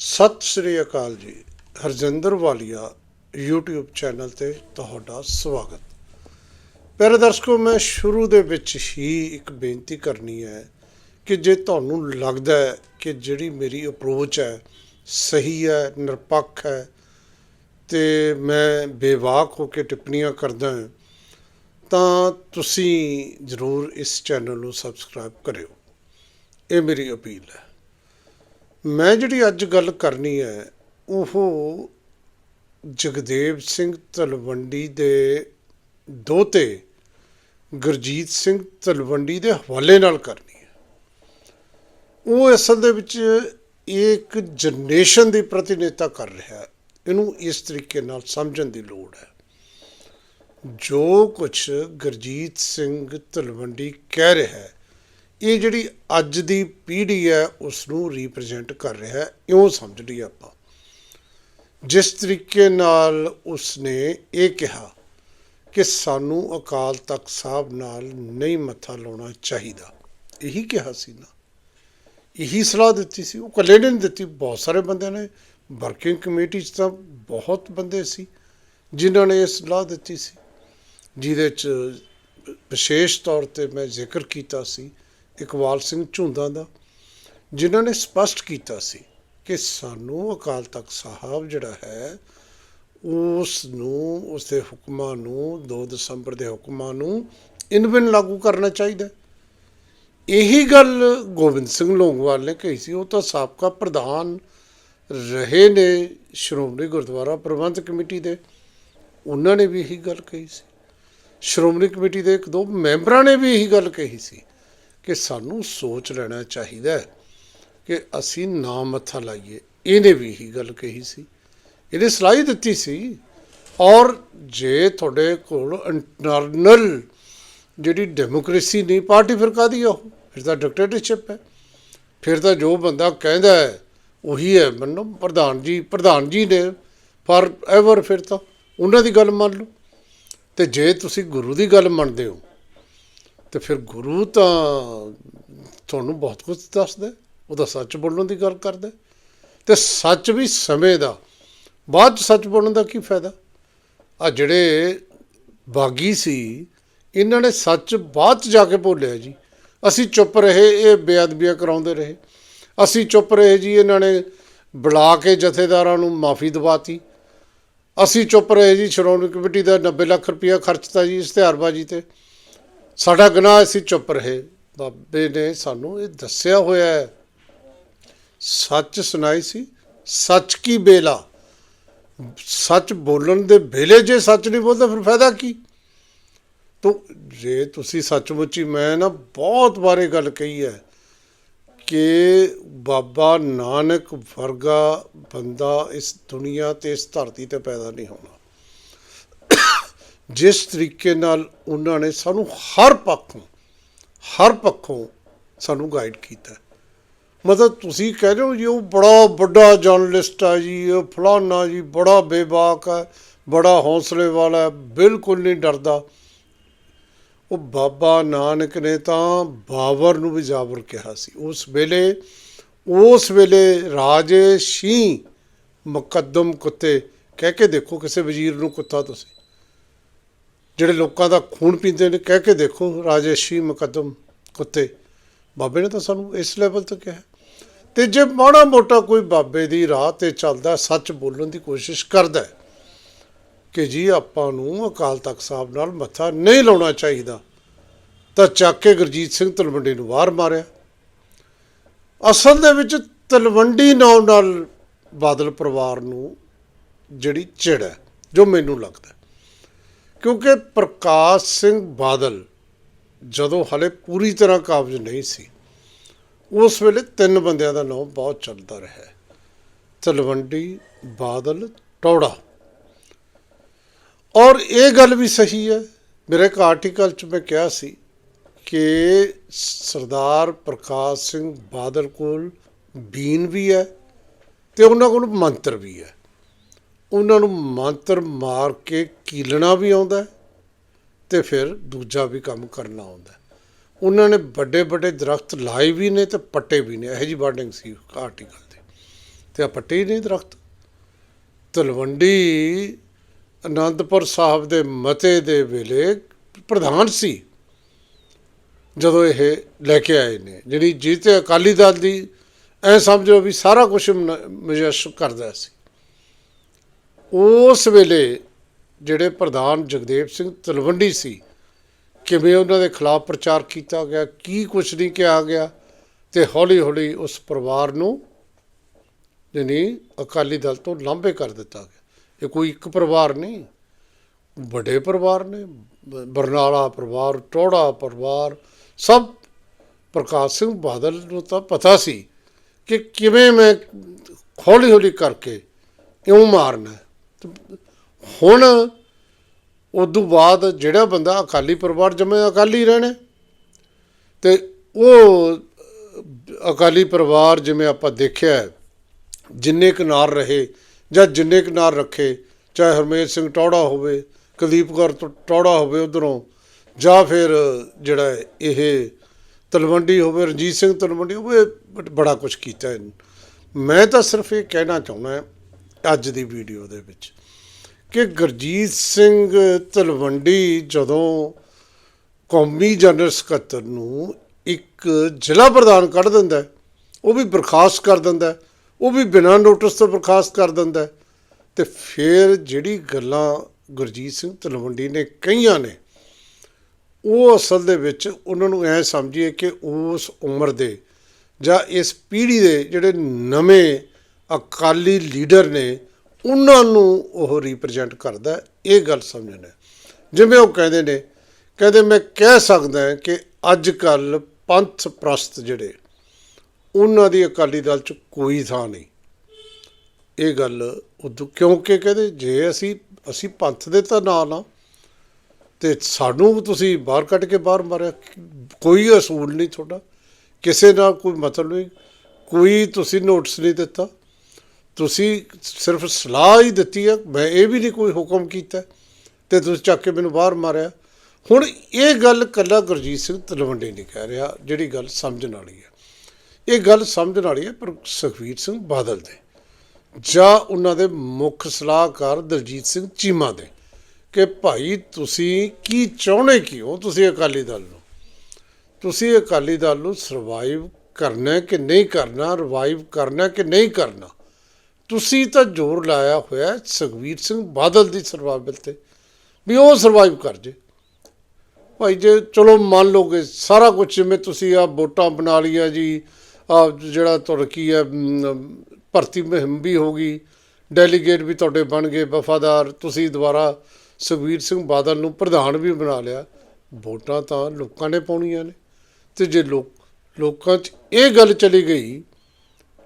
ਸਤਿ ਸ੍ਰੀ ਅਕਾਲ ਜੀ। ਹਰਜਿੰਦਰ ਵਾਲੀਆ YouTube channel ਤੇ ਤੁਹਾਡਾ ਸਵਾਗਤ। ਪਿਆਰੇ ਦਰਸ਼ਕੋ, ਮੈਂ ਸ਼ੁਰੂ ਦੇ ਵਿੱਚ ਹੀ ਇੱਕ ਬੇਨਤੀ ਕਰਨੀ ਹੈ ਕਿ ਜੇ ਤੁਹਾਨੂੰ ਲੱਗਦਾ ਹੈ ਕਿ ਜਿਹੜੀ ਮੇਰੀ ਅਪਰੋਚ ਹੈ ਸਹੀ ਹੈ, ਨਿਰਪੱਖ ਹੈ, ਤੇ ਮੈਂ ਬੇਵਾਕ ਹੋ ਕੇ ਟਿੱਪਣੀਆਂ ਕਰਦਾ ਹਾਂ, ਤਾਂ ਤੁਸੀਂ ਜ਼ਰੂਰ ਇਸ ਚੈਨਲ ਨੂੰ ਸਬਸਕ੍ਰਾਈਬ ਕਰਿਓ। ਇਹ ਮੇਰੀ ਅਪੀਲ ਹੈ। ਮੈਂ ਜਿਹੜੀ ਅੱਜ ਗੱਲ ਕਰਨੀ ਹੈ, ਉਹ ਜਗਦੇਵ ਸਿੰਘ ਤਲਵੰਡੀ ਦੇ ਦੋਤੇ ਗੁਰਜੀਤ ਸਿੰਘ ਤਲਵੰਡੀ ਦੇ ਹਵਾਲੇ ਨਾਲ ਕਰਨੀ ਹੈ। ਉਹ ਅਸਲ ਦੇ ਵਿੱਚ ਇਹ ਇੱਕ ਜਨਰੇਸ਼ਨ ਦੀ ਪ੍ਰਤੀਨਿਧਤਾ ਕਰ ਰਿਹਾ ਹੈ। ਇਹਨੂੰ ਇਸ ਤਰੀਕੇ ਨਾਲ ਸਮਝਣ ਦੀ ਲੋੜ ਹੈ। ਜੋ ਕੁਝ ਗੁਰਜੀਤ ਸਿੰਘ ਤਲਵੰਡੀ ਕਹਿ ਰਿਹਾ ਹੈ ਇਹ ਜਿਹੜੀ ਅੱਜ ਦੀ ਪੀੜ੍ਹੀ ਹੈ ਉਸ ਨੂੰ ਰਿਪਰੈਜ਼ੈਂਟ ਕਰ ਰਿਹਾ ਹੈ, ਇਉਂ ਸਮਝ ਲਈ ਆਪਾਂ। ਜਿਸ ਤਰੀਕੇ ਨਾਲ ਉਸਨੇ ਇਹ ਕਿਹਾ ਕਿ ਸਾਨੂੰ ਅਕਾਲ ਤਖਤ ਸਾਹਿਬ ਨਾਲ ਨਹੀਂ ਮੱਥਾ ਲਾਉਣਾ ਚਾਹੀਦਾ। ਇਹੀ ਕਿਹਾ ਸੀ ਨਾ। ਇਹੀ ਸਲਾਹ ਦਿੱਤੀ ਸੀ। ਉਹ ਇਕੱਲੇ ਨੇ ਨਹੀਂ ਦਿੱਤੀ, ਬਹੁਤ ਸਾਰੇ ਬੰਦਿਆਂ ਨੇ। ਵਰਕਿੰਗ ਕਮੇਟੀ 'ਚ ਤਾਂ ਬਹੁਤ ਬੰਦੇ ਸੀ ਜਿਨ੍ਹਾਂ ਨੇ ਇਹ ਸਲਾਹ ਦਿੱਤੀ ਸੀ। ਜਿਹਦੇ 'ਚ ਵਿਸ਼ੇਸ਼ ਤੌਰ ਤੇ ਮੈਂ ਜ਼ਿਕਰ ਕੀਤਾ ਸੀ ਇਕਬਾਲ ਸਿੰਘ ਝੁੰਦਾ ਦਾ, ਜਿਨ੍ਹਾਂ ਨੇ ਸਪਸ਼ਟ ਕੀਤਾ ਸੀ ਕਿ ਸਾਨੂੰ ਅਕਾਲ ਤਖਤ ਸਾਹਿਬ ਜਿਹੜਾ ਹੈ ਉਸ ਨੂੰ ਉਸ ਦੇ ਹੁਕਮਾਂ ਨੂੰ 2 ਦਸੰਬਰ ਦੇ ਹੁਕਮਾਂ ਨੂੰ ਇਨਵਿਨ ਲਾਗੂ ਕਰਨਾ ਚਾਹੀਦਾ ਇਹੀ ਗੱਲ ਗੋਬਿੰਦ ਸਿੰਘ ਲੌਂਗੋਵਾਲ ਨੇ ਕਹੀ ਸੀ। ਉਹ ਤਾਂ ਸਾਬਕਾ ਪ੍ਰਧਾਨ ਰਹੇ ਨੇ ਸ਼੍ਰੋਮਣੀ ਗੁਰਦੁਆਰਾ ਪ੍ਰਬੰਧਕ ਕਮੇਟੀ ਦੇ। ਉਹਨਾਂ ਨੇ ਵੀ ਇਹੀ ਗੱਲ ਕਹੀ ਸੀ। ਸ਼੍ਰੋਮਣੀ ਕਮੇਟੀ ਦੇ ਇੱਕ ਦੋ ਮੈਂਬਰਾਂ ਨੇ ਵੀ ਇਹੀ ਗੱਲ ਕਹੀ ਸੀ। ਕਿ ਸਾਨੂੰ ਸੋਚ ਲੈਣਾ ਚਾਹੀਦਾ ਹੈ ਕਿ ਅਸੀਂ ਨਾ ਮੱਥਾ ਲਾਈਏ। ਇਹਨੇ ਵੀ ਇਹੀ ਗੱਲ ਕਹੀ ਸੀ। ਇਹਨੇ ਸਲਾਹ ਹੀ ਦਿੱਤੀ ਸੀ। ਔਰ ਜੇ ਤੁਹਾਡੇ ਕੋਲ ਇੰਟਰਨਲ ਜਿਹੜੀ ਡੈਮੋਕ੍ਰੇਸੀ ਨਹੀਂ, ਪਾਰਟੀ ਫਿਰ ਕਾਦੀ ਆ ਉਹ? ਫਿਰ ਤਾਂ ਡਿਕਟੇਟਰਸ਼ਿਪ ਹੈ। ਫਿਰ ਤਾਂ ਜੋ ਬੰਦਾ ਕਹਿੰਦਾ ਹੈ, ਉਹੀ ਹੈ। ਮੰਨੋ, ਪ੍ਰਧਾਨ ਜੀ ਪ੍ਰਧਾਨ ਜੀ ਨੇ ਫਾਰ ਐਵਰ ਫਿਰ ਤਾਂ ਉਹਨਾਂ ਦੀ ਗੱਲ ਮੰਨ ਲਓ। ਤੇ ਜੇ ਤੁਸੀਂ ਗੁਰੂ ਦੀ ਗੱਲ ਮੰਨਦੇ ਹੋ ਤੇ ਫਿਰ ਗੁਰੂ ਤਾਂ ਤੁਹਾਨੂੰ ਬਹੁਤ ਕੁਝ ਦੱਸਦਾ ਹੈ। ਉਹਦਾ ਸੱਚ ਬੋਲਣ ਦੀ ਗੱਲ ਕਰਦਾ ਹੈ। ਤੇ ਸੱਚ ਵੀ ਸਮੇਂ ਦਾ। ਬਾਅਦ ਚ ਸੱਚ ਬੋਲਣ ਦਾ ਕੀ ਫਾਇਦਾ? ਆ ਜਿਹੜੇ ਬਾਗੀ ਸੀ, ਇਹਨਾਂ ਨੇ ਸੱਚ ਬਾਅਦ ਚ ਜਾ ਕੇ ਬੋਲਿਆ ਜੀ। ਅਸੀਂ ਚੁੱਪ ਰਹੇ, ਇਹ ਬੇਅਦਬੀਆਂ ਕਰਾਉਂਦੇ ਰਹੇ। ਅਸੀਂ ਚੁੱਪ ਰਹੇ ਜੀ, ਇਹਨਾਂ ਨੇ ਬੁਲਾ ਕੇ ਜਥੇਦਾਰਾਂ ਨੂੰ ਮਾਫੀ ਦਵਾਤੀ। ਅਸੀਂ ਚੁੱਪ ਰਹੇ ਜੀ, ਸ਼੍ਰੋਮਣੀ ਕਮੇਟੀ ਦਾ 90 ਲੱਖ ਰੁਪਇਆ ਖਰਚਤਾ ਜੀ, ਇਸ਼ਤਿਹਾਰਬਾਜ਼ੀ ਤੇ। ਸਾਡਾ ਗੁਨਾਹ ਅਸੀਂ ਚੁੱਪ ਰਹੇ। ਬਾਬੇ ਨੇ ਸਾਨੂੰ ਇਹ ਦੱਸਿਆ ਹੋਇਆ ਹੈ। ਸੱਚ ਸੁਣਾਈ ਸੀ। ਸੱਚ ਕੀ ਬੇਲਾ? ਸੱਚ ਬੋਲਣ ਦੇ ਵੇਲੇ ਜੇ ਸੱਚ ਨਹੀਂ ਬੋਲਦਾ, ਫਿਰ ਫਾਇਦਾ ਕੀ? ਤੋ, ਜੇ ਤੁਸੀਂ ਸੱਚਮੁੱਚ ਹੀ ਮੈਂ ਨਾ ਬਹੁਤ ਬਾਰੇ ਗੱਲ ਕਹੀ ਹੈ ਕਿ ਬਾਬਾ ਨਾਨਕ ਵਰਗਾ ਬੰਦਾ ਇਸ ਦੁਨੀਆ ਤੇ, ਇਸ ਧਰਤੀ ਤੇ ਪੈਦਾ ਨਹੀਂ ਹੋਣਾ। ਜਿਸ ਤਰੀਕੇ ਨਾਲ ਉਹਨਾਂ ਨੇ ਸਾਨੂੰ ਹਰ ਪੱਖੋਂ ਹਰ ਪੱਖੋਂ ਸਾਨੂੰ ਗਾਈਡ ਕੀਤਾ। ਮਤਲਬ ਤੁਸੀਂ ਕਹਿ ਰਹੇ ਹੋ ਜੀ, ਉਹ ਬੜਾ ਵੱਡਾ ਜਰਨਲਿਸਟ ਆ ਜੀ, ਉਹ ਫਲਾਨਾ ਜੀ, ਬੜਾ ਬੇਬਾਕ ਹੈ ਬੜਾ ਹੌਸਲੇ ਵਾਲਾ ਹੈ ਬਿਲਕੁਲ ਨਹੀਂ ਡਰਦਾ। ਉਹ ਬਾਬਾ ਨਾਨਕ ਨੇ ਤਾਂ ਬਾਬਰ ਨੂੰ ਵੀ ਜਾਬਰ ਕਿਹਾ ਸੀ। ਉਸ ਵੇਲੇ ਉਸ ਵੇਲੇ ਰਾਜੇ ਸ਼ੀ ਮੁਕੱਦਮ ਕੁੱਤੇ, ਕਹਿ ਕੇ ਦੇਖੋ ਕਿਸੇ ਵਜ਼ੀਰ ਨੂੰ ਕੁੱਤਾ ਤੁਸੀਂ। ਜਿਹੜੇ ਲੋਕਾਂ ਦਾ ਖੂਨ ਪੀਂਦੇ ਨੇ, ਕਹਿ ਕੇ ਦੇਖੋ, ਰਾਜੇਸ਼ੀ ਮੁਕੱਦਮ ਕੁੱਤੇ। ਬਾਬੇ ਨੇ ਤਾਂ ਸਾਨੂੰ ਇਸ ਲੈਵਲ ਤੇ ਕਿਹਾ। ਤੇ ਜੇ ਮਾੜਾ ਮੋਟਾ ਕੋਈ ਬਾਬੇ ਦੀ ਰਾਹ ਤੇ ਚੱਲਦਾ, ਸੱਚ ਬੋਲਣ ਦੀ ਕੋਸ਼ਿਸ਼ ਕਰਦਾ ਕਿ ਜੀ ਆਪਾਂ ਨੂੰ ਅਕਾਲ ਤਖਤ ਸਾਹਿਬ ਨਾਲ ਮੱਥਾ ਨਹੀਂ ਲਾਉਣਾ ਚਾਹੀਦਾ, ਤਾਂ ਚੱਕ ਕੇ ਗੁਰਜੀਤ ਸਿੰਘ ਤਲਵੰਡੀ ਨੂੰ ਬਾਹਰ ਮਾਰਿਆ। ਅਸਲ ਦੇ ਵਿੱਚ ਤਲਵੰਡੀ ਨਾਮ ਨਾਲ ਬਾਦਲ ਪਰਿਵਾਰ ਨੂੰ ਜਿਹੜੀ ਚਿੜ ਹੈ, ਜੋ ਮੈਨੂੰ ਲੱਗਦਾ ਕਿਉਂਕਿ ਪ੍ਰਕਾਸ਼ ਸਿੰਘ ਬਾਦਲ ਜਦੋਂ ਹਲੇ ਪੂਰੀ ਤਰ੍ਹਾਂ ਕਾਬਜ ਨਹੀਂ ਸੀ, ਉਸ ਵੇਲੇ ਤਿੰਨ ਬੰਦਿਆਂ ਦਾ ਨਾਮ ਬਹੁਤ ਚੱਲਦਾ ਰਿਹਾ ਤਲਵੰਡੀ, ਬਾਦਲ, ਟੌੜਾ। ਔਰ ਇਹ ਗੱਲ ਵੀ ਸਹੀ ਹੈ, ਮੇਰੇ ਇੱਕ ਆਰਟੀਕਲ 'ਚ ਮੈਂ ਕਿਹਾ ਸੀ ਕਿ ਸਰਦਾਰ ਪ੍ਰਕਾਸ਼ ਸਿੰਘ ਬਾਦਲ ਕੋਲ ਬੀਨ ਵੀ ਹੈ ਤੇ ਉਹਨਾਂ ਕੋਲ ਮੰਤਰ ਵੀ ਹੈ। ਉਹਨਾਂ ਨੂੰ ਮੰਤਰ ਮਾਰ ਕੇ ਕੀਲਣਾ ਵੀ ਆਉਂਦਾ ਹੈ ਤੇ ਫਿਰ ਦੂਜਾ ਵੀ ਕੰਮ ਕਰਨਾ ਆਉਂਦਾ ਉਹਨਾਂ ਨੇ ਵੱਡੇ ਵੱਡੇ ਦਰਖਤ ਲਾਏ ਵੀ ਨੇ ਤੇ ਪੱਟੇ ਵੀ ਨੇ। ਇਹੋ ਜੀ ਬਾਡਿੰਗ ਸੀ ਆਰਟੀਕਲ ਤੇ ਤੇ ਆ ਪੱਟੇ ਹੀ ਨਹੀਂ ਦਰਖਤ। ਤਲਵੰਡੀ ਅਨੰਦਪੁਰ ਸਾਹਿਬ ਦੇ ਮਤੇ ਦੇ ਵੇਲੇ ਪ੍ਰਧਾਨ ਸੀ, ਜਦੋਂ ਇਹ ਲੈ ਕੇ ਆਏ ਨੇ। ਜਿਹੜੀ ਜੀਤੇ ਅਕਾਲੀ ਦਲ ਦੀ ਐ ਸਮਝੋ ਵੀ ਸਾਰਾ ਕੁਝ ਮਜਸ ਕਰਦਾ ਸੀ। ਉਸ ਵੇਲੇ ਜਿਹੜੇ ਪ੍ਰਧਾਨ ਜਗਦੇਵ ਸਿੰਘ ਤਲਵੰਡੀ ਸੀ, ਕਿਵੇਂ ਉਹਨਾਂ ਦੇ ਖਿਲਾਫ ਪ੍ਰਚਾਰ ਕੀਤਾ ਗਿਆ, ਕੀ ਕੁਛ ਨਹੀਂ ਕਿਹਾ ਗਿਆ, ਤੇ ਹੌਲੀ ਹੌਲੀ ਉਸ ਪਰਿਵਾਰ ਨੂੰ ਜਾਣੀ ਅਕਾਲੀ ਦਲ ਤੋਂ ਲਾਂਭੇ ਕਰ ਦਿੱਤਾ ਗਿਆ। ਇਹ ਕੋਈ ਇੱਕ ਪਰਿਵਾਰ ਨਹੀਂ, ਵੱਡੇ ਪਰਿਵਾਰ ਨੇ, ਬਰਨਾਲਾ ਪਰਿਵਾਰ ਟੋੜਾ ਪਰਿਵਾਰ, ਸਭ ਪ੍ਰਕਾਸ਼ ਸਿੰਘ ਬਾਦਲ ਨੂੰ ਤਾਂ ਪਤਾ ਸੀ ਕਿ ਕਿਵੇਂ ਮੈਂ ਹੌਲੀ ਹੌਲੀ ਕਰਕੇ ਇਉਂ ਮਾਰਨਾ ਹੁਣ ਉਦੋਂ ਬਾਅਦ ਜਿਹੜਾ ਬੰਦਾ ਅਕਾਲੀ ਪਰਿਵਾਰ ਜਮੇ ਅਕਾਲੀ ਰਹਿਣਾ। ਤੇ ਉਹ ਅਕਾਲੀ ਪਰਿਵਾਰ ਜਿਵੇਂ ਆਪਾਂ ਦੇਖਿਆ ਜਿੰਨੇ ਕਿਨਾਰ ਰਹੇ ਜਾਂ ਜਿੰਨੇ ਕੁ ਰੱਖੇ, ਚਾਹੇ ਹਰਮੇਸ਼ ਸਿੰਘ ਟੌੜਾ ਹੋਵੇ, ਕੁਲਦੀਪ ਕੌਰ ਟੌ- ਟੌੜਾ ਹੋਵੇ ਉਧਰੋਂ, ਜਾਂ ਫਿਰ ਜਿਹੜਾ ਇਹ ਤਲਵੰਡੀ ਹੋਵੇ, ਰਣਜੀਤ ਸਿੰਘ ਤਲਵੰਡੀ ਹੋਵੇ ਬ- ਬੜਾ ਕੁਝ ਕੀਤਾ ਮੈਂ ਤਾਂ ਸਿਰਫ ਇਹ ਕਹਿਣਾ ਚਾਹੁੰਦਾ ਅੱਜ ਦੀ ਵੀਡੀਓ ਦੇ ਵਿੱਚ ਕਿ ਗੁਰਜੀਤ ਸਿੰਘ ਤਲਵੰਡੀ ਜਦੋਂ ਕੌਮੀ ਜਨਰਲ ਸਕੱਤਰ ਨੂੰ ਇੱਕ ਜ਼ਿਲ੍ਹਾ ਪ੍ਰਧਾਨ ਕੱਢ ਦਿੰਦਾ ਉਹ ਵੀ ਬਰਖਾਸਤ ਕਰ ਦਿੰਦਾ ਉਹ ਵੀ ਬਿਨਾਂ ਨੋਟਿਸ ਤੋਂ ਬਰਖਾਸਤ ਕਰ ਦਿੰਦਾ ਹੈ, ਤੇ ਫਿਰ ਜਿਹੜੀ ਗੱਲਾਂ ਗੁਰਜੀਤ ਸਿੰਘ ਤਲਵੰਡੀ ਨੇ ਕਹੀਆਂ ਨੇ ਉਹ ਅਸਲ ਦੇ ਵਿੱਚ ਉਹਨਾਂ ਨੂੰ ਐ ਸਮਝੀਏ ਕਿ ਉਸ ਉਮਰ ਦੇ ਜਾਂ ਇਸ ਪੀੜ੍ਹੀ ਦੇ ਜਿਹੜੇ ਨਵੇਂ ਅਕਾਲੀ ਲੀਡਰ ਨੇ ਉਹਨਾਂ ਨੂੰ ਉਹ ਰਿਪਰੈਜ਼ੈਂਟ ਕਰਦਾ ਇਹ ਗੱਲ ਸਮਝਣਾ ਜਿਵੇਂ ਉਹ ਕਹਿੰਦੇ ਨੇ, ਕਹਿੰਦੇ ਮੈਂ ਕਹਿ ਸਕਦਾ ਕਿ ਅੱਜ ਕੱਲ ਪੰਥ ਪ੍ਰਸਤ ਜਿਹੜੇ, ਉਹਨਾਂ ਦੀ ਅਕਾਲੀ ਦਲ 'ਚ ਕੋਈ ਥਾਂ ਨਹੀਂ। ਇਹ ਗੱਲ ਉਦੋਂ ਕਿਉਂਕਿ ਕਹਿੰਦੇ ਜੇ ਅਸੀਂ ਅਸੀਂ ਪੰਥ ਦੇ ਤਾਂ ਨਾਲ ਆ ਤੇ ਸਾਨੂੰ ਤੁਸੀਂ ਬਾਹਰ ਕੱਢ ਕੇ ਬਾਹਰ ਮਾਰਿਆ, ਕੋਈ ਅਸੂਲ ਨਹੀਂ ਤੁਹਾਡਾ। ਕਿਸੇ ਨਾਲ ਕੋਈ ਮਤਲਬ ਨਹੀਂ। ਕੋਈ ਤੁਸੀਂ ਨੋਟਿਸ ਨਹੀਂ ਦਿੱਤਾ। ਤੁਸੀਂ ਸਿਰਫ ਸਲਾਹ ਹੀ ਦਿੱਤੀ ਹੈ, ਮੈਂ ਇਹ ਵੀ ਨਹੀਂ ਕੋਈ ਹੁਕਮ ਕੀਤਾ ਤੇ ਤੁਸੀਂ ਚੱਕ ਕੇ ਮੈਨੂੰ ਬਾਹਰ ਮਾਰਿਆ। ਹੁਣ ਇਹ ਗੱਲ ਕੱਲਾ ਗੁਰਜੀਤ ਸਿੰਘ ਤਲਵੰਡੀ ਨਹੀਂ ਕਹਿ ਰਿਹਾ, ਜਿਹੜੀ ਗੱਲ ਸਮਝਣ ਵਾਲੀ ਹੈ। ਇਹ ਗੱਲ ਸਮਝਣ ਵਾਲੀ ਹੈ ਪਰ ਸੁਖਵੀਰ ਸਿੰਘ ਬਾਦਲ ਦੇ। ਜਾਂ ਉਹਨਾਂ ਦੇ ਮੁੱਖ ਸਲਾਹਕਾਰ ਦਲਜੀਤ ਸਿੰਘ ਚੀਮਾ ਦੇ ਕਿ ਭਾਈ ਤੁਸੀਂ ਕੀ ਚਾਹੁੰਦੇ ਕੀ ਹੋ? ਤੁਸੀਂ ਅਕਾਲੀ ਦਲ ਨੂੰ। ਤੁਸੀਂ ਅਕਾਲੀ ਦਲ ਨੂੰ ਸਰਵਾਈਵ ਕਰਨਾ ਕਿ ਨਹੀਂ ਕਰਨਾ ਰਿਵਾਈਵ ਕਰਨਾ ਕਿ ਨਹੀਂ ਕਰਨਾ? ਤੁਸੀਂ ਤਾਂ ਜ਼ੋਰ ਲਾਇਆ ਹੋਇਆ ਹੈ ਸੁਖਵੀਰ ਸਿੰਘ ਬਾਦਲ ਦੀ ਸਰਵਾਈਵਲ ਤੇ, ਵੀ ਉਹ ਸਰਵਾਈਵ ਕਰ ਜੇ। ਭਾਈ ਜੇ ਚਲੋ ਮੰਨ ਲਓਗੇ ਸਾਰਾ ਕੁਝ ਜਿਵੇਂ ਤੁਸੀਂ ਆ ਵੋਟਾਂ ਬਣਾ ਲਈਆਂ ਜੀ ਆ ਜਿਹੜਾ ਤੁਹਾਡਾ ਕੀ ਹੈ ਭਰਤੀ ਮੁਹਿੰਮ ਵੀ ਹੋ ਗਈ ਡੈਲੀਗੇਟ ਵੀ ਤੁਹਾਡੇ ਬਣ ਗਏ ਵਫਾਦਾਰ, ਤੁਸੀਂ ਦੁਬਾਰਾ ਸੁਖਵੀਰ ਸਿੰਘ ਬਾਦਲ ਨੂੰ ਪ੍ਰਧਾਨ ਵੀ ਬਣਾ ਲਿਆ, ਵੋਟਾਂ ਤਾਂ ਲੋਕਾਂ ਨੇ ਪਾਉਣੀਆਂ ਨੇ। ਤੇ ਜੇ ਲੋਕ, ਲੋਕਾਂ 'ਚ ਇਹ ਗੱਲ ਚਲੀ ਗਈ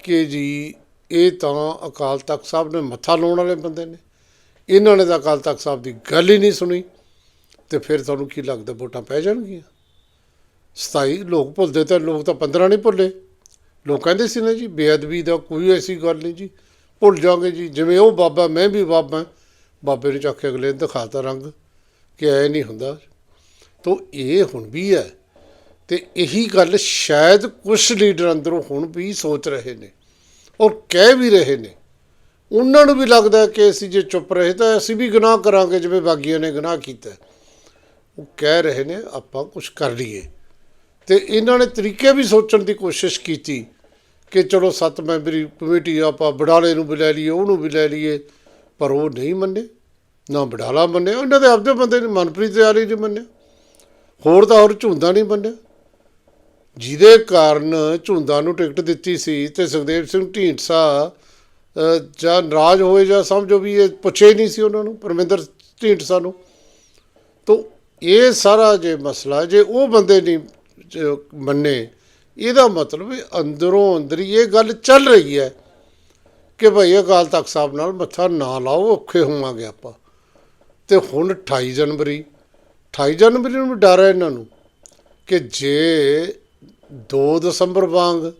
ਕਿ ਜੀ ਇਹ ਤਾਂ ਅਕਾਲ ਤਖਤ ਸਾਹਿਬ ਨੇ ਮੱਥਾ ਲਾਉਣ ਵਾਲੇ ਬੰਦੇ ਨੇ। ਇਹਨਾਂ ਨੇ ਤਾਂ ਅਕਾਲ ਤਖਤ ਸਾਹਿਬ ਦੀ ਗੱਲ ਹੀ ਨਹੀਂ ਸੁਣੀ ਤੇ ਫਿਰ ਤੁਹਾਨੂੰ ਕੀ ਲੱਗਦਾ ਵੋਟਾਂ ਪੈ ਜਾਣਗੀਆਂ? 27 ਲੋਕ ਭੁੱਲਦੇ ਤਾਂ ਲੋਕ ਤਾਂ 15 ਨਹੀਂ ਭੁੱਲੇ। ਲੋਕ ਕਹਿੰਦੇ ਸੀ ਨਾ ਜੀ, ਬੇਅਦਬੀ ਦਾ ਕੋਈ ਐਸੀ ਗੱਲ ਨਹੀਂ ਜੀ। ਭੁੱਲ ਜਾਓਗੇ ਜੀ, ਜਿਵੇਂ ਉਹ ਬਾਬਾ, ਮੈਂ ਵੀ ਬਾਬਾ। ਬਾਬੇ ਨੂੰ ਚੱਕ ਕੇ ਅਗਲੇ ਨੂੰ ਦਿਖਾਤਾ ਰੰਗ ਕਿ ਐ ਨਹੀਂ ਹੁੰਦਾ। ਤੋ ਇਹ ਹੁਣ ਵੀ ਹੈ ਤੇ ਇਹੀ ਗੱਲ ਸ਼ਾਇਦ ਕੁਝ ਲੀਡਰ ਅੰਦਰੋਂ ਹੁਣ ਵੀ ਸੋਚ ਰਹੇ ਨੇ। ਔਰ ਕਹਿ ਵੀ ਰਹੇ ਨੇ। ਉਹਨਾਂ ਨੂੰ ਵੀ ਲੱਗਦਾ ਕਿ ਅਸੀਂ ਜੇ ਚੁੱਪ ਰਹੇ ਤਾਂ ਅਸੀਂ ਵੀ ਗੁਨਾਹ ਕਰਾਂਗੇ, ਜਿਵੇਂ ਬਾਗੀਆਂ ਨੇ ਗੁਨਾਹ ਕੀਤਾ ਉਹ ਕਹਿ ਰਹੇ ਨੇ, ਆਪਾਂ ਕੁਝ ਕਰ ਲਈਏ। ਤੇ ਇਹਨਾਂ ਨੇ ਤਰੀਕੇ ਵੀ ਸੋਚਣ ਦੀ ਕੋਸ਼ਿਸ਼ ਕੀਤੀ ਕਿ ਚਲੋ ਸੱਤ ਮੈਂਬਰੀ ਕਮੇਟੀ ਆਪਾਂ ਬਡਾਲੇ ਨੂੰ ਵੀ ਲੈ ਲਈਏ, ਉਹਨੂੰ ਵੀ ਲੈ ਲਈਏ, ਪਰ ਉਹ ਨਹੀਂ ਮੰਨੇ। ਨਾ ਬਡਾਲਾ ਮੰਨਿਆ, ਉਹਨਾਂ ਦੇ ਆਪਦੇ ਬੰਦੇ ਨੇ, ਮਨਪ੍ਰੀਤ ਯਾਰੀ ਨਹੀਂ ਮੰਨਿਆ। ਹੋਰ ਤਾਂ ਹੋਰ ਝੁੰਦਾ ਨਹੀਂ ਮੰਨਿਆ। ਜਿਹਦੇ ਕਾਰਨ ਝੁੰਦਾ ਨੂੰ ਟਿਕਟ ਦਿੱਤੀ ਸੀ ਤੇ ਸੁਖਦੇਵ ਸਿੰਘ ਢੀਂਡਸਾ ਜਾਂ ਨਾਰਾਜ਼ ਹੋਏ ਜਾਂ ਸਮਝੋ ਵੀ ਇਹ ਪੁੱਛੇ ਹੀ ਨਹੀਂ ਸੀ ਉਹਨਾਂ ਨੂੰ, ਪਰਮਿੰਦਰ ਢੀਂਡਸਾ ਨੂੰ। ਤੋ ਇਹ ਸਾਰਾ ਜੇ ਮਸਲਾ, ਜੇ ਉਹ ਬੰਦੇ ਨਹੀਂ ਮੰਨੇ, ਇਹਦਾ ਮਤਲਬ ਹੈ ਅੰਦਰੋਂ ਅੰਦਰ ਹੀ ਇਹ ਗੱਲ ਚੱਲ ਰਹੀ ਹੈ ਕਿ ਭਾਈ ਅਕਾਲ ਤਖਤ ਸਾਹਿਬ ਨਾਲ ਮੱਥਾ ਨਾ ਲਾਓ, ਔਖੇ ਹੋਵਾਂਗੇ ਆਪਾਂ। ਤੇ ਹੁਣ 28 ਜਨਵਰੀ 28 ਜਨਵਰੀ ਨੂੰ ਵੀ ਡਰ ਹੈ ਇਹਨਾਂ ਨੂੰ ਕਿ ਜੇ 2 ਦਸੰਬਰ ਵਾਂਗ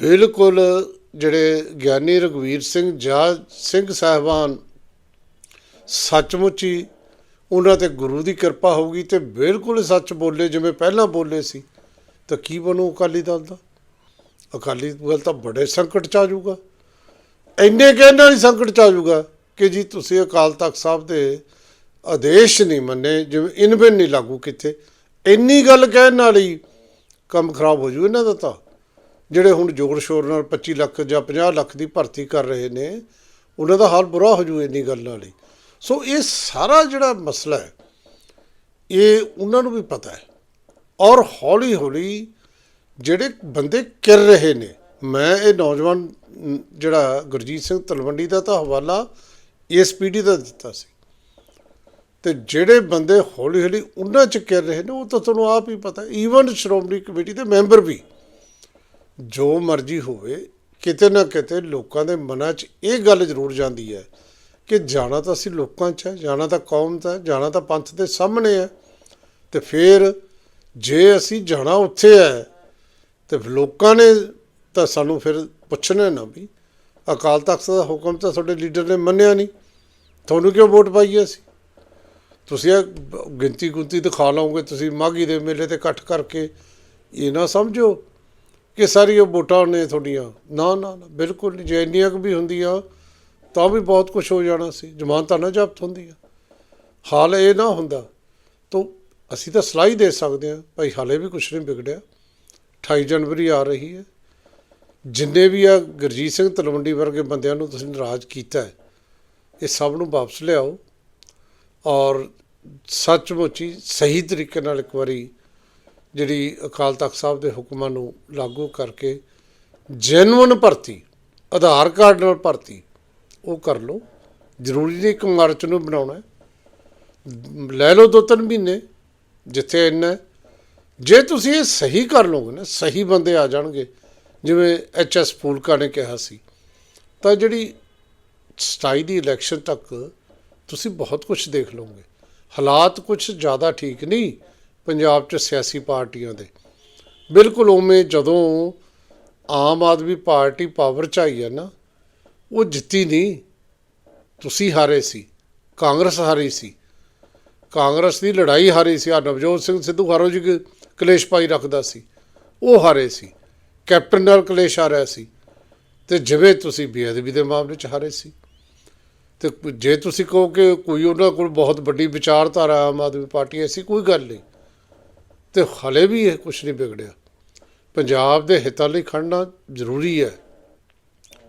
ਬਿਲਕੁਲ ਜਿਹੜੇ ਗਿਆਨੀ ਰਘਵੀਰ ਸਿੰਘ ਜਾਂ ਸਿੰਘ ਸਾਹਿਬਾਨ ਸੱਚਮੁੱਚ ਹੀ ਉਹਨਾਂ ਤੇ ਗੁਰੂ ਦੀ ਕਿਰਪਾ ਹੋਊਗੀ ਤੇ ਬਿਲਕੁਲ ਸੱਚ ਬੋਲੇ, ਜਿਵੇਂ ਪਹਿਲਾਂ ਬੋਲੇ ਸੀ, ਤਾਂ ਕੀ ਬਣੂ ਅਕਾਲੀ ਦਲ ਦਾ? ਅਕਾਲੀ ਦਲ ਤਾਂ ਬੜੇ ਸੰਕਟ ਚ ਆ ਜਾਊਗਾ। ਇੰਨੇ ਕਹਿਣ ਨਾਲ ਹੀ ਸੰਕਟ ਚ ਆ ਜਾਊਗਾ ਕਿ ਜੀ ਤੁਸੀਂ ਅਕਾਲ ਤਖਤ ਸਾਹਿਬ ਦੇ ਆਦੇਸ਼ ਨਹੀਂ ਮੰਨੇ, ਜਿਵੇਂ ਇਨਵੈਨ ਨਹੀਂ ਲਾਗੂ ਕੀਤੇ। ਇੰਨੀ ਗੱਲ ਕਹਿਣ ਨਾਲ ਹੀ ਕੰਮ ਖਰਾਬ ਹੋ ਜੂ ਇਹਨਾਂ ਦਾ ਤਾਂ। ਜਿਹੜੇ ਹੁਣ ਜ਼ੋਰ ਸ਼ੋਰ ਨਾਲ 25 ਲੱਖ ਜਾਂ 50 ਲੱਖ ਦੀ ਭਰਤੀ ਕਰ ਰਹੇ ਨੇ, ਉਹਨਾਂ ਦਾ ਹਾਲ ਬੁਰਾ ਹੋ ਜੂ ਇੰਨੀ ਗੱਲ ਨਾਲ ਹੀ। ਸੋ ਇਹ ਸਾਰਾ ਜਿਹੜਾ ਮਸਲਾ ਹੈ, ਇਹ ਉਹਨਾਂ ਨੂੰ ਵੀ ਪਤਾ ਹੈ। ਔਰ ਹੌਲੀ ਹੌਲੀ ਜਿਹੜੇ ਬੰਦੇ ਕਿਰ ਰਹੇ ਨੇ, ਮੈਂ ਇਹ ਨੌਜਵਾਨ, ਜਿਹੜਾ ਗੁਰਜੀਤ ਸਿੰਘ ਤਲਵੰਡੀ ਦਾ ਤਾਂ ਹਵਾਲਾ ਇਸ ਪੀੜ੍ਹੀ ਦਾ ਦਿੱਤਾ ਸੀ। ਤੇ ਜਿਹੜੇ ਬੰਦੇ ਹੌਲੀ ਹੌਲੀ ਉਹਨਾਂ ਚ ਕਿਰ ਰਹੇ ਨੇ, ਉਹ ਤਾਂ ਤੁਹਾਨੂੰ ਆਪ ਹੀ ਪਤਾ ਈਵਨ ਸ਼੍ਰੋਮਣੀ ਕਮੇਟੀ ਦੇ ਮੈਂਬਰ ਵੀ। ਜੋ ਮਰਜ਼ੀ ਹੋਵੇ, ਕਿਤੇ ਨਾ ਕਿਤੇ ਲੋਕਾਂ ਦੇ ਮਨਾਂ 'ਚ ਇਹ ਗੱਲ ਜ਼ਰੂਰ ਜਾਂਦੀ ਹੈ ਕਿ ਜਾਣਾ ਤਾਂ ਅਸੀਂ ਲੋਕਾਂ 'ਚ ਹੈ, ਜਾਣਾ ਤਾਂ ਕੌਮ 'ਚ ਹੈ, ਜਾਣਾ ਤਾਂ ਪੰਥ ਦੇ ਸਾਹਮਣੇ ਹੈ। ਤੇ ਫਿਰ ਜੇ ਅਸੀਂ ਜਾਣਾ ਉੱਥੇ ਹੈ, ਤੇ ਲੋਕਾਂ ਨੇ ਤਾਂ ਸਾਨੂੰ ਫਿਰ ਪੁੱਛਣਾ ਨਾ ਵੀ ਅਕਾਲ ਤਖਤ ਦਾ ਹੁਕਮ ਤਾਂ ਤੁਹਾਡੇ ਲੀਡਰ ਨੇ ਮੰਨਿਆ ਨਹੀਂ। ਤੁਹਾਨੂੰ ਕਿਉਂ ਵੋਟ ਪਾਈ ਹੈ ਅਸੀਂ? ਤੁਸੀਂ ਇਹ ਗਿਣਤੀ ਗੁੰਤੀ ਦਿਖਾ ਲਓਗੇ, ਤੁਸੀਂ ਮਾਘੀ ਦੇ ਮੇਲੇ ਤੇ ਇਕੱਠ ਕਰਕੇ ਇਹ ਨਾ ਸਮਝੋ ਕਿ ਸਾਰੀ ਉਹ ਵੋਟਾਂ ਨੇ ਤੁਹਾਡੀਆਂ। ਨਾ ਨਾ ਨਾ, ਬਿਲਕੁਲ ਨਹੀਂ। ਜੇ ਇੰਨੀਆਂ ਕੁ ਵੀ ਹੁੰਦੀਆਂ, ਤਾਂ ਵੀ ਬਹੁਤ ਕੁਝ ਹੋ ਜਾਣਾ ਸੀ। ਜ਼ਮਾਨਤਾਂ ਨਾ ਜ਼ਬਤ ਹੁੰਦੀਆਂ। ਹਾਲ ਇਹ ਨਾ ਹੁੰਦਾ। ਤਾਂ ਅਸੀਂ ਤਾਂ ਸਲਾਹ ਹੀ ਦੇ ਸਕਦੇ ਹਾਂ, ਭਾਈ ਹਾਲੇ ਵੀ ਕੁਝ ਨਹੀਂ ਵਿਗੜਿਆ। 28 ਜਨਵਰੀ ਆ ਰਹੀ ਹੈ। ਜਿੰਨੇ ਵੀ ਆ, ਗੁਰਜੀਤ ਸਿੰਘ ਤਲਵੰਡੀ ਵਰਗੇ ਬੰਦਿਆਂ ਨੂੰ ਤੁਸੀਂ ਨਾਰਾਜ਼ ਕੀਤਾ ਇਹ ਸਭ ਨੂੰ ਵਾਪਸ ਲਿਆਓ। ਔਰ ਸੱਚਮੁੱਚ ਹੀ ਸਹੀ ਤਰੀਕੇ ਨਾਲ ਇੱਕ ਵਾਰੀ ਜਿਹੜੀ ਅਕਾਲ ਤਖਤ ਸਾਹਿਬ ਦੇ ਹੁਕਮਾਂ ਨੂੰ ਲਾਗੂ ਕਰਕੇ ਜੈਨੂਇਨ ਭਰਤੀ, ਆਧਾਰ ਕਾਰਡ ਨਾਲ ਭਰਤੀ, ਉਹ ਕਰ ਲਓ। ਜ਼ਰੂਰੀ ਨਹੀਂ ਕਿ ਮਾਰਚ ਨੂੰ ਬਣਾਉਣਾ ਲੈ ਲਓ ਦੋ ਤਿੰਨ ਮਹੀਨੇ, ਜਿੱਥੇ ਇੰਨਾ ਜੇ ਤੁਸੀਂ ਇਹ ਸਹੀ ਕਰ ਲਓਗੇ ਨਾ, ਸਹੀ ਬੰਦੇ ਆ ਜਾਣਗੇ, ਜਿਵੇਂ ਐਚ ਐਸ ਫੂਲਕਾ ਨੇ ਕਿਹਾ ਸੀ, ਤਾਂ ਜਿਹੜੀ 27 ਦੀ ਇਲੈਕਸ਼ਨ ਤੱਕ ਤੁਸੀਂ ਬਹੁਤ ਕੁਝ ਦੇਖ ਲਓਗੇ। ਹਾਲਾਤ ਕੁਝ ਜ਼ਿਆਦਾ ਠੀਕ ਨਹੀਂ ਪੰਜਾਬ 'ਚ ਸਿਆਸੀ ਪਾਰਟੀਆਂ ਦੇ। ਬਿਲਕੁਲ ਉਵੇਂ ਜਦੋਂ ਆਮ ਆਦਮੀ ਪਾਰਟੀ ਪਾਵਰ 'ਚ ਆਈ ਹੈ ਨਾ, ਉਹ ਜਿੱਤੀ ਨਹੀਂ। ਤੁਸੀਂ ਹਾਰੇ ਸੀ, ਕਾਂਗਰਸ ਹਾਰੀ ਸੀ। ਕਾਂਗਰਸ ਦੀ ਲੜਾਈ ਹਾਰੀ ਸੀ। ਆ ਨਵਜੋਤ ਸਿੰਘ ਸਿੱਧੂ ਹਾਰੋ ਜੀ ਕਲੇਸ਼ ਪਾਈ ਰੱਖਦਾ ਸੀ। ਉਹ ਹਾਰੇ ਸੀ। ਕੈਪਟਨ ਨਾਲ ਕਲੇਸ਼ ਆ ਰਿਹਾ ਸੀ। ਤੇ ਜਿਵੇਂ ਤੁਸੀਂ ਬੇਅਦਬੀ ਦੇ ਮਾਮਲੇ 'ਚ ਹਾਰੇ ਸੀ। ਤੇ ਜੇ ਤੁਸੀਂ ਕਹੋ ਕਿ ਕੋਈ ਉਹਨਾਂ ਕੋਲ ਬਹੁਤ ਵੱਡੀ ਵਿਚਾਰਧਾਰਾ ਆਮ ਆਦਮੀ ਪਾਰਟੀ ਐਸੀ ਕੋਈ ਗੱਲ ਨਹੀਂ। ਤੇ ਹਲੇ ਵੀ ਇਹ ਕੁਝ ਨਹੀਂ ਵਿਗੜਿਆ। ਪੰਜਾਬ ਦੇ ਹਿੱਤਾਂ ਲਈ ਖੜਨਾ ਜ਼ਰੂਰੀ ਹੈ।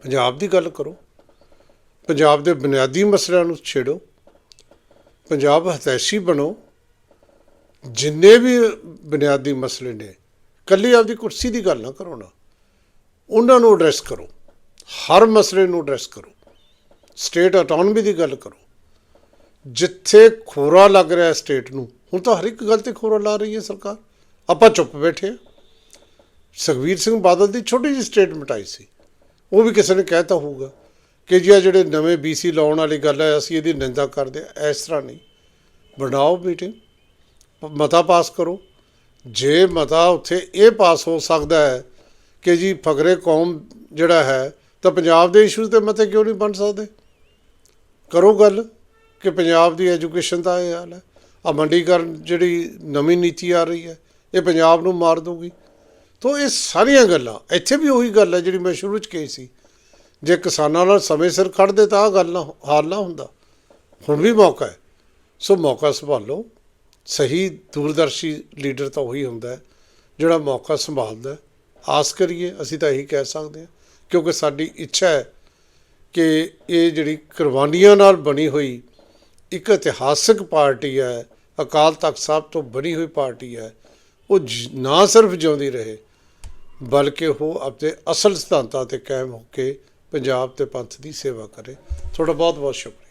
ਪੰਜਾਬ ਦੀ ਗੱਲ ਕਰੋ। ਪੰਜਾਬ ਦੇ ਬੁਨਿਆਦੀ ਮਸਲਿਆਂ ਨੂੰ ਛੇੜੋ। ਪੰਜਾਬ ਹਤੈਸ਼ੀ ਬਣੋ। ਜਿੰਨੇ ਵੀ ਬੁਨਿਆਦੀ ਮਸਲੇ ਨੇ, ਕੱਲੀ ਆਪਦੀ ਕੁਰਸੀ ਦੀ ਗੱਲ ਨਾ ਕਰੋ ਨਾ। ਉਹਨਾਂ ਨੂੰ ਐਡਰੈਸ ਕਰੋ। ਹਰ ਮਸਲੇ ਨੂੰ ਐਡਰੈਸ ਕਰੋ। ਸਟੇਟ ਆਟੋਨਮੀ ਦੀ ਗੱਲ ਕਰੋ। ਜਿੱਥੇ ਖੋਰਾ ਲੱਗ ਰਿਹਾ ਸਟੇਟ ਨੂੰ, ਹੁਣ ਤਾਂ ਹਰ ਇੱਕ ਗੱਲ ਤੇ ਖੋਰਾ ਲਾ ਰਹੀ ਹੈ ਸਰਕਾਰ। ਆਪਾਂ ਚੁੱਪ ਬੈਠੇ ਹਾਂ। ਸੁਖਬੀਰ ਸਿੰਘ ਬਾਦਲ ਦੀ ਛੋਟੀ ਜਿਹੀ ਸਟੇਟਮੈਂਟ ਆਈ ਸੀ। ਉਹ ਵੀ ਕਿਸੇ ਨੇ ਕਹਿਤਾ ਹੋਊਗਾ ਕਿ ਜੀ ਆ ਜਿਹੜੇ ਨਵੇਂ ਬੀਸੀ ਲਾਉਣ ਵਾਲੀ ਗੱਲ ਹੈ, ਅਸੀਂ ਇਹਦੀ ਨਿੰਦਾ ਕਰਦੇ ਹਾਂ, ਇਸ ਤਰ੍ਹਾਂ ਨਹੀਂ। ਬਣਾਓ ਮੀਟਿੰਗ ਮਤਾ ਪਾਸ ਕਰੋ। ਜੇ ਮਤਾ ਉੱਥੇ ਇਹ ਪਾਸ ਹੋ ਸਕਦਾ ਹੈ ਕਿ ਜੀ ਫਕਰੇ ਕੌਮ ਜਿਹੜਾ ਹੈ, ਤਾਂ ਪੰਜਾਬ ਦੇ ਇਸ਼ੂਜ਼ ਤੇ ਮਤੇ ਕਿਉਂ ਨਹੀਂ ਬਣ ਸਕਦੇ? ਕਰੋ ਗੱਲ ਕਿ ਪੰਜਾਬ ਦੀ ਐਜੂਕੇਸ਼ਨ ਦਾ ਇਹ ਹਾਲ ਹੈ। ਆ ਮੰਡੀਕਰਨ ਜਿਹੜੀ ਨਵੀਂ ਨੀਤੀ ਆ ਰਹੀ ਹੈ, ਇਹ ਪੰਜਾਬ ਨੂੰ ਮਾਰ ਦੂਗੀ ਤੋ ਇਹ ਸਾਰੀਆਂ ਗੱਲਾਂ, ਇੱਥੇ ਵੀ ਉਹੀ ਗੱਲ ਹੈ ਜਿਹੜੀ ਮੈਂ ਸ਼ੁਰੂ ਚ ਕਹੀ ਸੀ। ਜੇ ਕਿਸਾਨਾਂ ਨਾਲ ਸਮੇਂ ਸਿਰ ਖੜਦੇ ਤਾਂ ਆ ਗੱਲ ਨਾ ਹਾਲ ਨਾ ਹੁੰਦਾ। ਹੁਣ ਵੀ ਮੌਕਾ ਹੈ। ਸੋ ਮੌਕਾ ਸੰਭਾਲੋ। ਸਹੀ ਦੂਰਦਰਸ਼ੀ ਲੀਡਰ ਤਾਂ ਉਹੀ ਹੁੰਦਾ ਜਿਹੜਾ ਮੌਕਾ ਸੰਭਾਲਦਾ ਆਸ ਕਰੀਏ, ਅਸੀਂ ਤਾਂ ਇਹੀ ਕਹਿ ਸਕਦੇ ਹਾਂ, ਕਿਉਂਕਿ ਸਾਡੀ ਇੱਛਾ ਹੈ ਕਿ ਇਹ ਜਿਹੜੀ ਕੁਰਬਾਨੀਆਂ ਨਾਲ ਬਣੀ ਹੋਈ ਇੱਕ ਇਤਿਹਾਸਕ ਪਾਰਟੀ ਹੈ, ਅਕਾਲ ਤਖਤ ਸਾਹਿਬ ਤੋਂ ਬਣੀ ਹੋਈ ਪਾਰਟੀ ਹੈ, ਉਹ ਜ- ਨਾ ਸਿਰਫ ਜਿਉਂਦੀ ਰਹੇ, ਬਲਕਿ ਉਹ ਆਪਣੇ ਅਸਲ ਸਿਧਾਂਤਾਂ ਤੇ ਕਾਇਮ ਹੋ ਕੇ ਪੰਜਾਬ ਤੇ ਪੰਥ ਦੀ ਸੇਵਾ ਕਰੇ। ਤੁਹਾਡਾ ਬਹੁਤ ਬਹੁਤ ਸ਼ੁਕਰੀਆ।